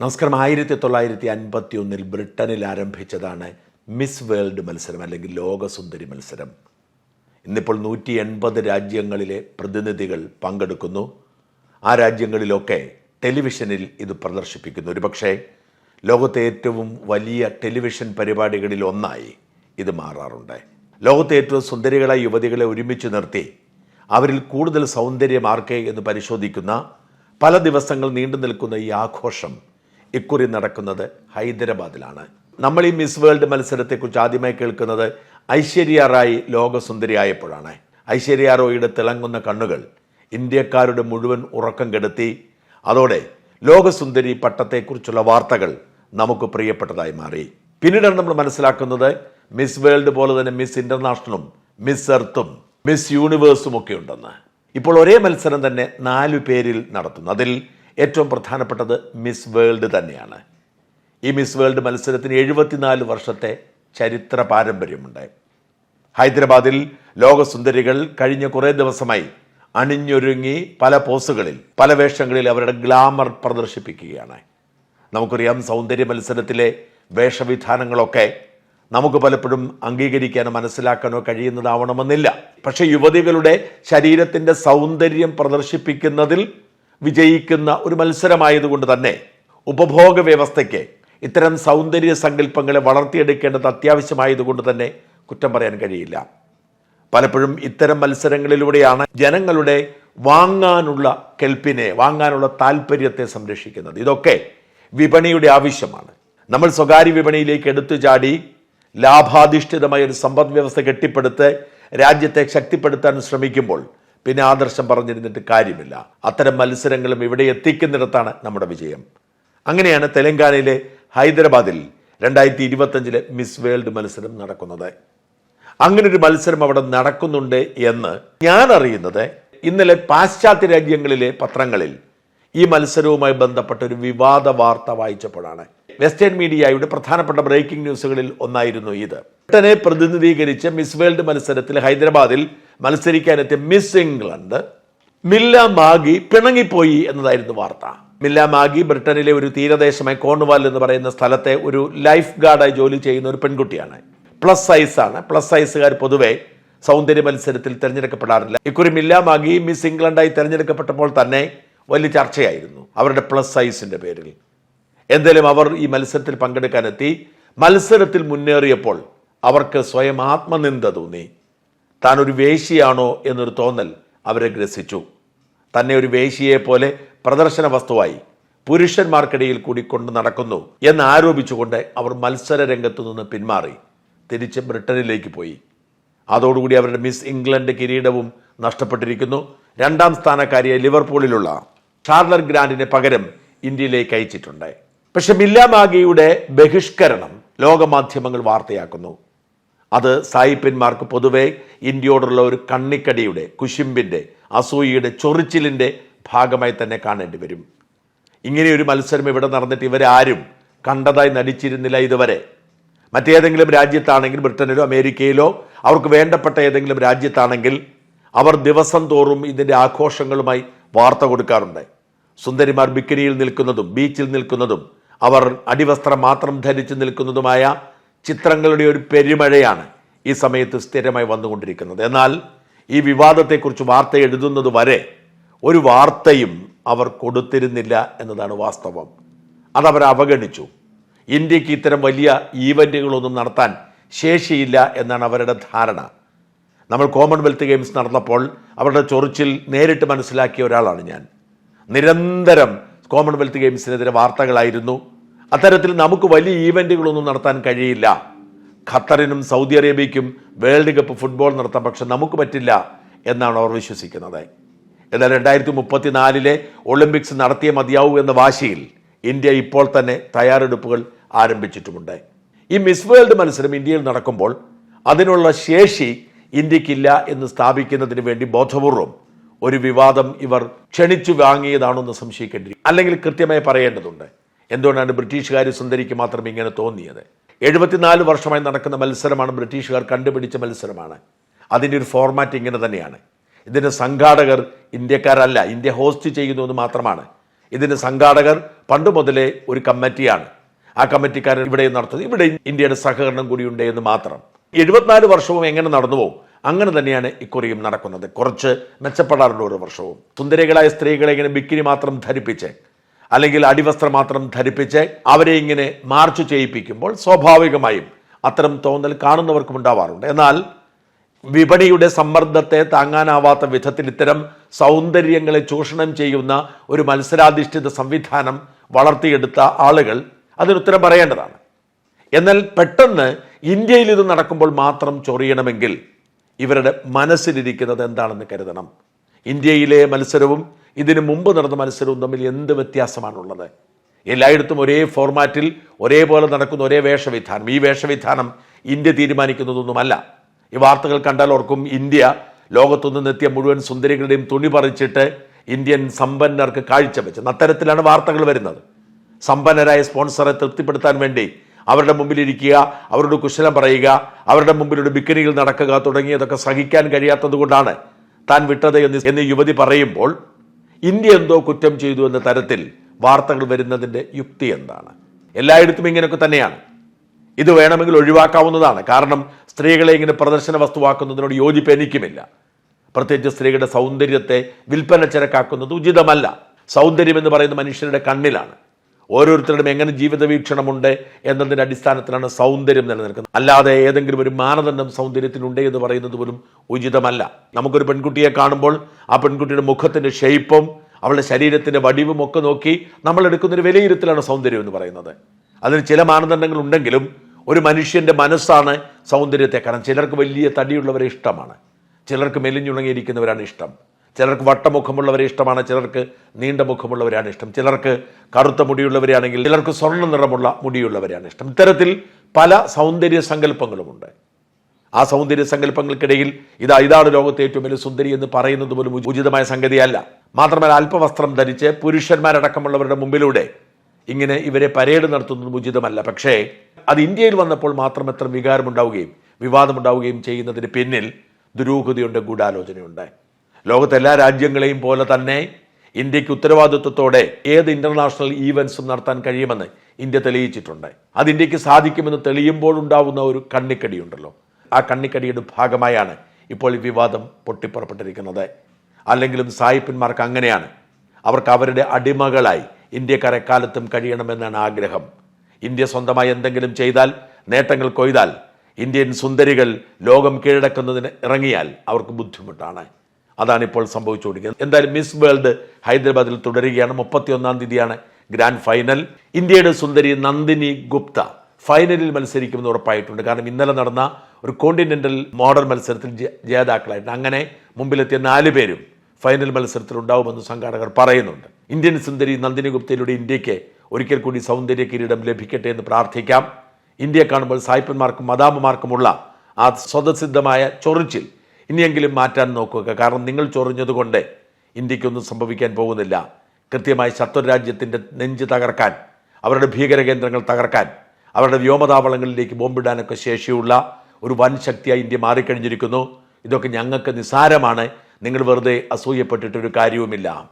നമസ്കാരം. ആയിരത്തി തൊള്ളായിരത്തി അൻപത്തി ഒന്നിൽ ബ്രിട്ടനിൽ ആരംഭിച്ചതാണ് മിസ് വേൾഡ് മത്സരം അല്ലെങ്കിൽ ലോകസുന്ദരി മത്സരം. ഇന്നിപ്പോൾ നൂറ്റി എൺപത് രാജ്യങ്ങളിലെ പ്രതിനിധികൾ പങ്കെടുക്കുന്നു. ആ രാജ്യങ്ങളിലൊക്കെ ടെലിവിഷനിൽ ഇത് പ്രദർശിപ്പിക്കുന്നു. ഒരുപക്ഷെ ലോകത്തെ ഏറ്റവും വലിയ ടെലിവിഷൻ പരിപാടികളിൽ ഒന്നായി ഇത് മാറാറുണ്ട്. ലോകത്തെ ഏറ്റവും സുന്ദരികളായ യുവതികളെ ഒരുമിച്ച് നിർത്തി അവരിൽ കൂടുതൽ സൗന്ദര്യമാർക്കേ എന്ന് പരിശോധിക്കുന്ന പല ദിവസങ്ങൾ നീണ്ടു നിൽക്കുന്ന ഈ ആഘോഷം ഇക്കുറി നടക്കുന്നത് ഹൈദരാബാദിലാണ്. നമ്മൾ ഈ മിസ് വേൾഡ് മത്സരത്തെക്കുറിച്ച് ആദ്യമായി കേൾക്കുന്നത് ഐശ്വര്യ റായ് ലോകസുന്ദരിയായപ്പോഴാണ്. ഐശ്വര്യ റോയുടെ തിളങ്ങുന്ന കണ്ണുകൾ ഇന്ത്യക്കാരുടെ മുഴുവൻ ഉറക്കം കെടുത്തി. അതോടെ ലോകസുന്ദരി പട്ടത്തെക്കുറിച്ചുള്ള വാർത്തകൾ നമുക്ക് പ്രിയപ്പെട്ടതായി മാറി. പിന്നീടാണ് നമ്മൾ മനസ്സിലാക്കുന്നത് മിസ് വേൾഡ് പോലെ തന്നെ മിസ് ഇന്റർനാഷണലും മിസ് എർത്തും മിസ് യൂണിവേഴ്സും ഒക്കെ ഉണ്ടെന്ന്. ഇപ്പോൾ ഒരേ മത്സരം തന്നെ നാലു പേരിൽ നടത്തുന്നു. അതിൽ ഏറ്റവും പ്രധാനപ്പെട്ടത് മിസ് വേൾഡ് തന്നെയാണ്. ഈ മിസ് വേൾഡ് മത്സരത്തിന് എഴുപത്തിനാല് വർഷത്തെ ചരിത്ര പാരമ്പര്യമുണ്ട് ഹൈദരാബാദിൽ ലോകസുന്ദരികൾ കഴിഞ്ഞ കുറേ ദിവസമായി അണിഞ്ഞൊരുങ്ങി പല പോസുകളിൽ പല വേഷങ്ങളിൽ അവരുടെ ഗ്ലാമർ പ്രദർശിപ്പിക്കുകയാണ്. നമുക്കറിയാം സൗന്ദര്യ മത്സരത്തിലെ വേഷവിധാനങ്ങളൊക്കെ നമുക്ക് പലപ്പോഴും അംഗീകരിക്കാനോ മനസ്സിലാക്കാനോ കഴിയുന്നതാവണമെന്നില്ല. പക്ഷേ യുവതികളുടെ ശരീരത്തിന്റെ സൗന്ദര്യം പ്രദർശിപ്പിക്കുന്നതിൽ വിജയിക്കുന്ന ഒരു മത്സരമായതുകൊണ്ട് തന്നെ ഉപഭോഗ വ്യവസ്ഥയ്ക്ക് ഇത്തരം സൗന്ദര്യ സങ്കല്പങ്ങളെ വളർത്തിയെടുക്കേണ്ടത് അത്യാവശ്യമായതുകൊണ്ട് തന്നെ കുറ്റം പറയാൻ കഴിയില്ല. പലപ്പോഴും ഇത്തരം മത്സരങ്ങളിലൂടെയാണ് ജനങ്ങളുടെ വാങ്ങാനുള്ള കെൽപ്പിനെ വാങ്ങാനുള്ള താല്പര്യത്തെ സംരക്ഷിക്കുന്നത്. ഇതൊക്കെ വിപണിയുടെ ആവശ്യമാണ്. നമ്മൾ സ്വകാര്യ വിപണിയിലേക്ക് എടുത്തു ചാടി ലാഭാധിഷ്ഠിതമായ ഒരു സമ്പദ് വ്യവസ്ഥ കെട്ടിപ്പടുത്ത് രാജ്യത്തെ ശക്തിപ്പെടുത്താൻ ശ്രമിക്കുമ്പോൾ പിന്നെ ആദർശം പറഞ്ഞിരുന്നിട്ട് കാര്യമില്ല. അത്തരം മത്സരങ്ങളും ഇവിടെ എത്തിക്കുന്നിടത്താണ് നമ്മുടെ വിജയം. അങ്ങനെയാണ് തെലങ്കാനയിലെ ഹൈദരാബാദിൽ രണ്ടായിരത്തി ഇരുപത്തഞ്ചിലെ മിസ് വേൾഡ് മത്സരം നടക്കുന്നത്. അങ്ങനെ ഒരു മത്സരം അവിടെ നടക്കുന്നുണ്ട് എന്ന് ഞാൻ അറിയുന്നത് ഇന്നലെ പാശ്ചാത്യ രാജ്യങ്ങളിലെ പത്രങ്ങളിൽ ഈ മത്സരവുമായി ബന്ധപ്പെട്ട ഒരു വിവാദ വാർത്ത വായിച്ചപ്പോഴാണ്. വെസ്റ്റേൺ മീഡിയയുടെ പ്രധാനപ്പെട്ട ബ്രേക്കിംഗ് ന്യൂസുകളിൽ ഒന്നായിരുന്നു ഇത്. ബ്രിട്ടനെ പ്രതിനിധീകരിച്ച് മിസ് വേൾഡ് മത്സരത്തിൽ ഹൈദരാബാദിൽ മത്സരിക്കാനെത്തിയ മിസ് ഇംഗ്ലണ്ട് മില്ല മാഗി പിണങ്ങിപ്പോയി എന്നതായിരുന്നു വാർത്ത. മില്ല മാഗി ബ്രിട്ടനിലെ ഒരു തീരദേശമായ കോർണുവാൽ എന്ന് പറയുന്ന സ്ഥലത്തെ ഒരു ലൈഫ് ഗാർഡായി ജോലി ചെയ്യുന്ന ഒരു പെൺകുട്ടിയാണ്. പ്ലസ് സൈസ് ആണ്. പ്ലസ് സൈസുകാർ പൊതുവെ സൗന്ദര്യ മത്സരത്തിൽ തിരഞ്ഞെടുക്കപ്പെടാറില്ല. ഇക്കുറി മില്ല മാഗി മിസ് ഇംഗ്ലണ്ടായി തിരഞ്ഞെടുക്കപ്പെട്ടപ്പോൾ തന്നെ വലിയ ചർച്ചയായിരുന്നു അവരുടെ പ്ലസ് സൈസിന്റെ പേരിൽ. എന്തായാലും അവർ ഈ മത്സരത്തിൽ പങ്കെടുക്കാനെത്തി. മത്സരത്തിൽ മുന്നേറിയപ്പോൾ അവർക്ക് സ്വയം ആത്മനിന്ദ തോന്നി. താൻ ഒരു വേശിയാണോ എന്നൊരു തോന്നൽ അവരെ ഗ്രസിച്ചു. തന്നെ ഒരു വേശിയെ പോലെ പ്രദർശന വസ്തുവായി പുരുഷന്മാർക്കിടയിൽ കൂടി കൊണ്ട് നടക്കുന്നു എന്ന് ആരോപിച്ചുകൊണ്ട് അവർ മത്സര രംഗത്തു നിന്ന് പിന്മാറി. തിരിച്ച് ബ്രിട്ടനിലേക്ക് പോയി. അതോടുകൂടി അവരുടെ മിസ് ഇംഗ്ലണ്ട് കിരീടവും നഷ്ടപ്പെട്ടിരിക്കുന്നു. രണ്ടാം സ്ഥാനക്കാരിയെ ലിവർപൂളിലുള്ള ഷാർലർ ഗ്രാൻഡിന് പകരം ഇന്ത്യയിലേക്ക് അയച്ചിട്ടുണ്ട്. പക്ഷെ മില്ലാമാഗിയുടെ ബഹിഷ്കരണം ലോകമാധ്യമങ്ങൾ വാർത്തയാക്കുന്നു. അത് സായിപ്പന്മാർക്ക് പൊതുവെ ഇന്ത്യയോടുള്ള ഒരു കണ്ണിക്കടിയുടെ കുശിമ്പിന്റെ അസൂയിയുടെ ചൊറിച്ചിലിന്റെ ഭാഗമായി തന്നെ കാണേണ്ടി വരും. ഇങ്ങനെയൊരു മത്സരം ഇവിടെ നടന്നിട്ട് ഇവരാരും കണ്ടതായി നടിച്ചിരുന്നില്ല ഇതുവരെ. മറ്റേതെങ്കിലും രാജ്യത്താണെങ്കിൽ ബ്രിട്ടനിലോ അമേരിക്കയിലോ അവർക്ക് വേണ്ടപ്പെട്ട ഏതെങ്കിലും രാജ്യത്താണെങ്കിൽ അവർ ദിവസം തോറും ഇതിന്റെ ആഘോഷങ്ങളുമായി വാർത്ത കൊടുക്കാറുണ്ട്. സുന്ദരിമാർ ബിക്കിനിയിൽ നിൽക്കുന്നതും ബീച്ചിൽ നിൽക്കുന്നതും അവർ അടിവസ്ത്രം മാത്രം ധരിച്ച് നിൽക്കുന്നതുമായ ചിത്രങ്ങളുടെ ഒരു പെരുമഴയാണ് ഈ സമയത്ത് സ്ഥിരമായി വന്നുകൊണ്ടിരിക്കുന്നത്. എന്നാൽ ഈ വിവാദത്തെക്കുറിച്ച് വാർത്ത എഴുതുന്നത് വരെ ഒരു വാർത്തയും അവർ കൊടുത്തിരുന്നില്ല എന്നതാണ് വാസ്തവം. അതവർ അവഗണിച്ചു. ഇന്ത്യയ്ക്ക് ഇത്തരം വലിയ ഈവന്റുകളൊന്നും നടത്താൻ ശേഷിയില്ല എന്നാണ് അവരുടെ ധാരണ. നമ്മൾ കോമൺവെൽത്ത് ഗെയിംസ് നടന്നപ്പോൾ അവരുടെ ചൊറിച്ചിൽ നേരിട്ട് മനസ്സിലാക്കിയ ഒരാളാണ് ഞാൻ. നിരന്തരം കോമൺവെൽത്ത് ഗെയിംസിനെതിരെ വാർത്തകളായിരുന്നു. അത്തരത്തിൽ നമുക്ക് വലിയ ഈവന്റുകളൊന്നും നടത്താൻ കഴിയില്ല. ഖത്തറിനും സൗദി അറേബ്യയ്ക്കും വേൾഡ് കപ്പ് ഫുട്ബോൾ നടത്താം പക്ഷെ നമുക്ക് പറ്റില്ല എന്നാണ് അവർ വിശ്വസിക്കുന്നത്. എന്നാൽ രണ്ടായിരത്തി മുപ്പത്തിനാലിലെ ഒളിമ്പിക്സ് നടത്തിയ മതിയാവൂ എന്ന വാശിയിൽ ഇന്ത്യ ഇപ്പോൾ തന്നെ തയ്യാറെടുപ്പുകൾ ആരംഭിച്ചിട്ടുമുണ്ട്. ഈ മിസ് വേൾഡ് മത്സരം ഇന്ത്യയിൽ നടക്കുമ്പോൾ അതിനുള്ള ശേഷി ഇന്ത്യക്കില്ല എന്ന് സ്ഥാപിക്കുന്നതിന് വേണ്ടി ബോധപൂർവം ഒരു വിവാദം ഇവർ ക്ഷണിച്ചു വാങ്ങിയതാണോ എന്ന് സംശയിക്കേണ്ടി അല്ലെങ്കിൽ കൃത്യമായി പറയേണ്ടതുണ്ട്. എന്തുകൊണ്ടാണ് ബ്രിട്ടീഷുകാർ സുന്ദരിക്ക് മാത്രം ഇങ്ങനെ തോന്നിയത്? എഴുപത്തിനാല് വർഷമായി നടക്കുന്ന മത്സരമാണ് ബ്രിട്ടീഷുകാർ കണ്ടുപിടിച്ച മത്സരമാണ്. അതിന്റെ ഒരു ഫോർമാറ്റ് ഇങ്ങനെ തന്നെയാണ്. ഇതിന്റെ സംഘാടകർ ഇന്ത്യക്കാരല്ല ഇന്ത്യ ഹോസ്റ്റ് ചെയ്യുന്നു എന്ന് മാത്രമാണ്. ഇതിന്റെ സംഘാടകർ പണ്ട് മുതലേ ഒരു കമ്മിറ്റിയാണ്. ആ കമ്മിറ്റിക്കാരൻ ഇവിടെ നടത്തുന്നത് ഇവിടെ ഇന്ത്യയുടെ സഹകരണം കൂടിയുണ്ട് എന്ന് മാത്രം. എഴുപത്തിനാല് വർഷവും എങ്ങനെ നടന്നുവോ അങ്ങനെ തന്നെയാണ് ഇക്കുറിയും നടക്കുന്നത്. കുറച്ച് മെച്ചപ്പെടാറുണ്ട് ഓരോ വർഷവും. സുന്ദരികളായ സ്ത്രീകളെ ഇങ്ങനെ ബിക്കിനി മാത്രം ധരിപ്പിച്ച് അല്ലെങ്കിൽ അടിവസ്ത്രം മാത്രം ധരിപ്പിച്ച് അവരെ ഇങ്ങനെ മാർച്ച് ചെയ്യിപ്പിക്കുമ്പോൾ സ്വാഭാവികമായും അത്തരം തോന്നൽ കാണുന്നവർക്കും ഉണ്ടാവാറുണ്ട്. എന്നാൽ വിപണിയുടെ സമ്മർദ്ദത്തെ താങ്ങാനാവാത്ത വിധത്തിൽ ഇത്തരം സൗന്ദര്യങ്ങളെ ചൂഷണം ചെയ്യുന്ന ഒരു മത്സരാധിഷ്ഠിത സംവിധാനം വളർത്തിയെടുത്ത ആളുകൾ അതിനുത്തരം പറയേണ്ടതാണ്. എന്നാൽ പെട്ടെന്ന് ഇന്ത്യയിൽ ഇത് നടക്കുമ്പോൾ മാത്രം ചൊറിയണമെങ്കിൽ ഇവരുടെ മനസ്സിലിരിക്കുന്നത് എന്താണെന്ന് കരുതണം. ഇന്ത്യയിലെ മത്സരവും ഇതിനു മുമ്പ് നടന്ന മത്സരവും തമ്മിൽ എന്ത് വ്യത്യാസമാണുള്ളത്? എല്ലായിടത്തും ഒരേ ഫോർമാറ്റിൽ ഒരേപോലെ നടക്കുന്ന ഒരേ വേഷവിധാനം. ഈ വേഷവിധാനം ഇന്ത്യ തീരുമാനിക്കുന്നതൊന്നുമല്ല. ഈ വാർത്തകൾ കണ്ടാൽ ഓർക്കും ഇന്ത്യ ലോകത്തു നിന്നെത്തിയ മുഴുവൻ സുന്ദരികളുടെയും തുണി പറിച്ചിട്ട് ഇന്ത്യൻ സമ്പന്നർക്ക് കാഴ്ചവെച്ചത് അത്തരത്തിലാണ് വാർത്തകൾ വരുന്നത്. സമ്പന്നരായ സ്പോൺസറെ തൃപ്തിപ്പെടുത്താൻ വേണ്ടി അവരുടെ മുമ്പിലിരിക്കുക അവരുടെ കുശലം പറയുക അവരുടെ മുമ്പിലൊരു ബിക്കനിയിൽ നടക്കുക തുടങ്ങിയതൊക്കെ സഹിക്കാൻ കഴിയാത്തത് കൊണ്ടാണ് താൻ വിട്ടത് എന്ന് യുവതി പറയുമ്പോൾ ഇന്ത്യ എന്തോ കുറ്റം ചെയ്തു എന്ന തരത്തിൽ വാർത്തകൾ വരുന്നതിന്റെ യുക്തി എന്താണ്? എല്ലായിടത്തും ഇങ്ങനെയൊക്കെ തന്നെയാണ്. ഇത് വേണമെങ്കിൽ ഒഴിവാക്കാവുന്നതാണ്. കാരണം സ്ത്രീകളെ ഇങ്ങനെ പ്രദർശന വസ്തുവാക്കുന്നതിനോട് യോജിപ്പ് എനിക്കുമില്ല. പ്രത്യേകിച്ച് സ്ത്രീകളുടെ സൗന്ദര്യത്തെ വിൽപ്പന ചരക്കാക്കുന്നത് ഉചിതമല്ല. സൗന്ദര്യം എന്ന് പറയുന്നത് മനുഷ്യരുടെ കണ്ണിലാണ്. ഓരോരുത്തരുടെയും എങ്ങനെ ജീവിത വീക്ഷണമുണ്ട് എന്നതിന്റെ അടിസ്ഥാനത്തിലാണ് സൗന്ദര്യം നിലനിൽക്കുന്നത്. അല്ലാതെ ഏതെങ്കിലും ഒരു മാനദണ്ഡം സൗന്ദര്യത്തിനുണ്ട് എന്ന് പറയുന്നത് പോലും ഉചിതമല്ല. നമുക്കൊരു പെൺകുട്ടിയെ കാണുമ്പോൾ ആ പെൺകുട്ടിയുടെ മുഖത്തിന്റെ ഷെയ്പ്പും അവളുടെ ശരീരത്തിന്റെ വടിവും ഒക്കെ നോക്കി നമ്മൾ എടുക്കുന്നൊരു വിലയിരുത്തലാണ് സൗന്ദര്യം എന്ന് പറയുന്നത്. അതിന് ചില മാനദണ്ഡങ്ങൾ ഉണ്ടെങ്കിലും ഒരു മനുഷ്യന്റെ മനസ്സാണ് സൗന്ദര്യത്തെ കാരണം ചിലർക്ക് വലിയ തടിയുള്ളവരെ ഇഷ്ടമാണ്. ചിലർക്ക് മെലിഞ്ഞുണങ്ങിയിരിക്കുന്നവരാണ് ഇഷ്ടം. ചിലർക്ക് വട്ടമുഖമുള്ളവരെ ഇഷ്ടമാണ് ചിലർക്ക് നീണ്ട മുഖമുള്ളവരാണ് ഇഷ്ടം. ചിലർക്ക് കറുത്ത മുടിയുള്ളവരാണെങ്കിൽ ചിലർക്ക് സ്വർണ നിറമുള്ള മുടിയുള്ളവരാണ് ഇഷ്ടം. ഇത്തരത്തിൽ പല സൗന്ദര്യ സങ്കല്പങ്ങളുമുണ്ട്. ആ സൗന്ദര്യ സങ്കല്പങ്ങൾക്കിടയിൽ ഇതാ ഇതാണ് ലോകത്തെ ഏറ്റവും വലിയ സുന്ദരി എന്ന് പറയുന്നത് പോലും ഉചി- ഉചിതമായ സംഗതിയല്ല. മാത്രമല്ല അല്പവസ്ത്രം ധരിച്ച് പുരുഷന്മാരടക്കമുള്ളവരുടെ മുമ്പിലൂടെ ഇങ്ങനെ ഇവരെ പരേഡ് നടത്തുന്നതും ഉചിതമല്ല. പക്ഷേ അത് ഇന്ത്യയിൽ വന്നപ്പോൾ മാത്രം എത്ര വികാരമുണ്ടാവുകയും വിവാദമുണ്ടാവുകയും ചെയ്യുന്നതിന് പിന്നിൽ ദുരൂഹതയുണ്ട് ഗൂഢാലോചനയുണ്ട്. ലോകത്തെ എല്ലാ രാജ്യങ്ങളെയും പോലെ തന്നെ ഇന്ത്യയ്ക്ക് ഉത്തരവാദിത്വത്തോടെ ഏത് ഇന്റർനാഷണൽ ഈവൻസും നടത്താൻ കഴിയുമെന്ന് ഇന്ത്യ തെളിയിച്ചിട്ടുണ്ട്. അത് ഇന്ത്യയ്ക്ക് സാധിക്കുമെന്ന് തെളിയുമ്പോൾ ഉണ്ടാവുന്ന ഒരു കണ്ണിക്കടിയുണ്ടല്ലോ. ആ കണ്ണിക്കടിയുടെ ഭാഗമായാണ് ഇപ്പോൾ ഈ വിവാദം പൊട്ടിപ്പുറപ്പെട്ടിരിക്കുന്നത്. അല്ലെങ്കിലും സായിപ്പന്മാർക്ക് അങ്ങനെയാണ്. അവർക്ക് അവരുടെ അടിമകളായി ഇന്ത്യക്കാർ എക്കാലത്തും കഴിയണമെന്നാണ് ആഗ്രഹം. ഇന്ത്യ സ്വന്തമായി എന്തെങ്കിലും ചെയ്താൽ നേട്ടങ്ങൾ കൊയ്താൽ ഇന്ത്യൻ സുന്ദരികൾ ലോകം കീഴടക്കുന്നതിന് ഇറങ്ങിയാൽ അവർക്ക് ബുദ്ധിമുട്ടാണ്. അതാണ് ഇപ്പോൾ സംഭവിച്ചുകൊണ്ടിരിക്കുന്നത്. എന്തായാലും മിസ് വേൾഡ് ഹൈദരാബാദിൽ തുടരുകയാണ്. മുപ്പത്തിയൊന്നാം തീയതിയാണ് ഗ്രാൻഡ് ഫൈനൽ. ഇന്ത്യയുടെ സുന്ദരി നന്ദിനി ഗുപ്ത ഫൈനലിൽ മത്സരിക്കുമെന്ന് ഉറപ്പായിട്ടുണ്ട്. കാരണം ഇന്നലെ നടന്ന ഒരു കോണ്ടിനെന്റൽ മോഡൽ മത്സരത്തിൽ ജേതാക്കളായിട്ടുണ്ട്. അങ്ങനെ മുമ്പിലെത്തിയ നാല് പേരും ഫൈനൽ മത്സരത്തിൽ ഉണ്ടാവുമെന്ന് സംഘാടകർ പറയുന്നുണ്ട്. ഇന്ത്യൻ സുന്ദരി നന്ദിനി ഗുപ്തയിലൂടെ ഇന്ത്യയ്ക്ക് ഒരിക്കൽ കൂടി സൗന്ദര്യ കിരീടം ലഭിക്കട്ടെ എന്ന് പ്രാർത്ഥിക്കാം. ഇന്ത്യ കാണുമ്പോൾ സായിപ്പന്മാർക്കും മദാമ്മമാർക്കുമുള്ള ആ സ്വതസിദ്ധമായ ചൊറിച്ചിൽ ഇനിയെങ്കിലും മാറ്റാൻ നോക്കുക. കാരണം നിങ്ങൾ ചൊറിഞ്ഞതുകൊണ്ട് ഇന്ത്യക്കൊന്നും സംഭവിക്കാൻ പോകുന്നില്ല. കൃത്യമായി ശത്രു രാജ്യത്തിന്റെ നെഞ്ച് തകർക്കാൻ അവരുടെ ഭീകരകേന്ദ്രങ്ങൾ തകർക്കാൻ അവരുടെ വ്യോമതാവളങ്ങളിലേക്ക് ബോംബിടാനൊക്കെ ശേഷിയുള്ള ഒരു വൻ ശക്തിയായി ഇന്ത്യ മാറിക്കഴിഞ്ഞിരിക്കുന്നു. ഇതൊക്കെ ഞങ്ങൾക്ക് നിസ്സാരമാണ്. നിങ്ങൾ വെറുതെ അസൂയപ്പെട്ടിട്ടൊരു കാര്യവുമില്ല.